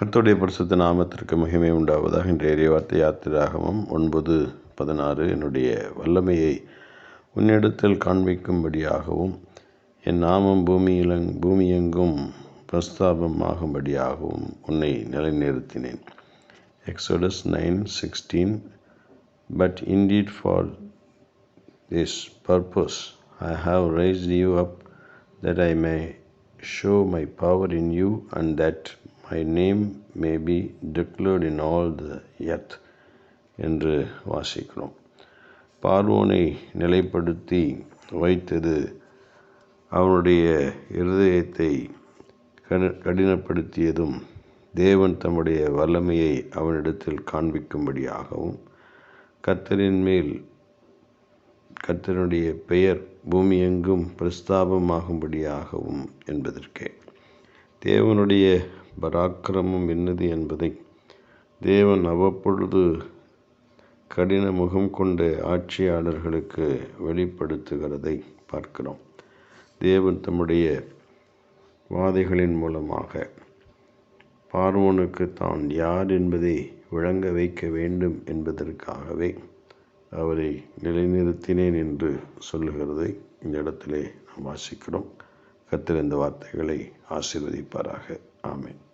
கர்த்தருடைய பரிசுத்த நாமத்திற்கு மகிமை உண்டாவதாக இன்றைய வார்த்தை யாத்திராகமம் ஒன்பது பதினாறு என்னுடைய வல்லமையை உன்னிடத்தில் காண்பிக்கும்படியாகவும் என் நாமம் பூமியிலங் பூமியெங்கும் பிரஸ்தாபமாகும்படியாகவும் உன்னை நிலைநிறுத்தினேன். Exodus nine sixteen but indeed for this purpose I have raise you up that I may show my power in you and that my name may be declared in all the earth என்று வாசிக்கிறோம். பார்வோனை நிலைப்படுத்தி வைத்தது அவனுடைய இருதயத்தை கடினப்படுத்தியதும் தேவன் தம்முடைய வல்லமையை அவனிடத்தில் காண்பிக்கும்படியாகவும் கத்தரின் மேல் கர்த்தனுடைய பெயர் பூமியெங்கும் பிரஸ்தாபமாகும்படியாகவும் என்பதற்கே. தேவனுடைய பராக்கிரமம் என்னது என்பதை. தேவன் அவ்வப்பொழுது கடின முகம் கொண்ட ஆட்சியாளர்களுக்கு வெளிப்படுத்துகிறதை பார்க்கிறோம். தேவன் தம்முடைய வாதைகளின் மூலமாக பார்வோனுக்கு தான் யார் என்பதை விளங்க வைக்க வேண்டும் என்பதற்காகவே அவரை நிலைநிறுத்தினேன் என்று சொல்லுகிறதை இந்த இடத்திலே நாம் வாசிக்கிறோம். கத்திருந்த வார்த்தைகளை ஆசிர்வதிப்பாராக. ஆமேன்.